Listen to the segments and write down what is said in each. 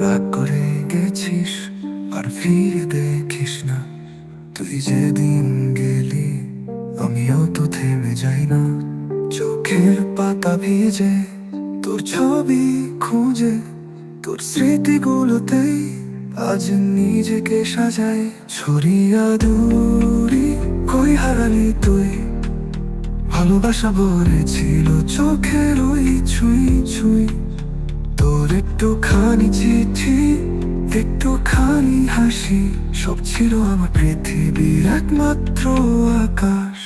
Back করে গেছিস আর ফিরে দেখিস না। তুই যেদিন গেলি, আমিও তো থেমে যাই না। চোখের পাতা ভিজে তোর ছবি খুঁজে, তোর স্মৃতিগুলোতেই আজ নিজেকে সাজাই। ছড়িয়া দূরি কই হারালি তুই? ভালোবাসা ভরেছিল চোখের ওই ছুঁই ছুঁই। তোর একটুখানি চিঠি একটুখানি হাসি সব ছিল আমার পৃথিবীর একমাত্র আকাশ।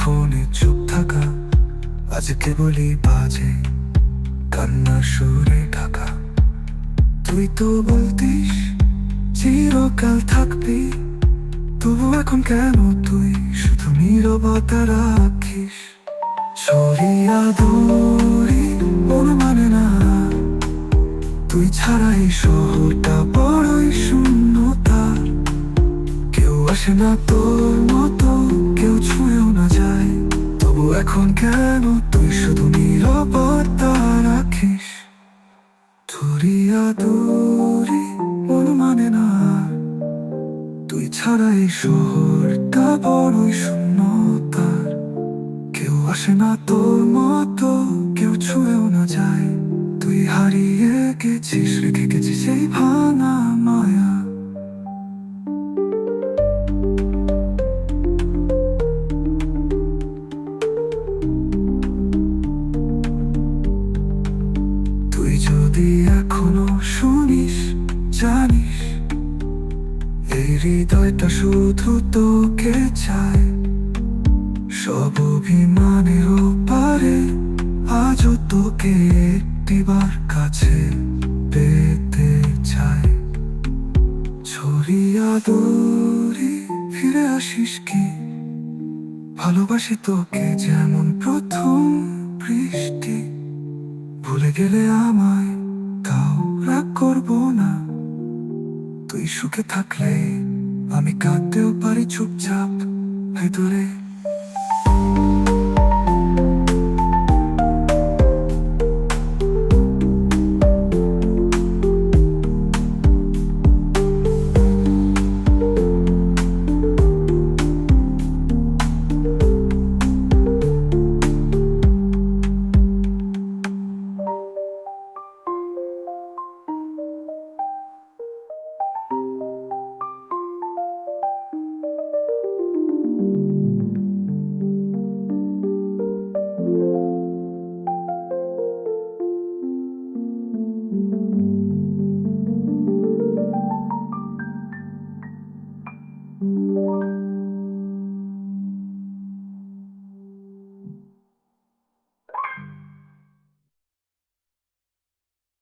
ফোনে চুপ থাকা আজ কেবলই বাজে, কান্না সুরে ঢাকা। তুই তো বলতিস, চিরকাল থাকবি, তবু এখন কেন তুই? শুধু নীরবতা রাখিস। ছড়িয়া দূরি মন মানে না। তুই ছাড়া এই শহরটা বড়ই শূন্যতা। কেউ আসে না তোর মতো এখন কেন তুই শুধু নীরবতা রাখিস? ধরিয়া দূরি মন মানে না। তুই ছাড়া এই শহরটা বড়ই শূন্যতার। কেউ আসে না তোর মতো, কেউ ছুঁয়েও না যায়। তুই হারিয়ে গেছিস, রেখে গেছিস সেই ভাঙা মায়া। যদি এখনও শুনিস, জানিস, এই হৃদয়টা শুধু তোকে চায়। সব অভিমানের পারে আজও তোকে একটিবার কাছে পেতে চায়। ছড়িয়া দূরে ফিরে আসিস কি? ভালোবাসি তোকে যেমন প্রথম বৃষ্টি। ভুলে গেলে আমায় তুই সুখে থাকলে আমি কাঁদতেও পারি চুপচাপ ভেতরে।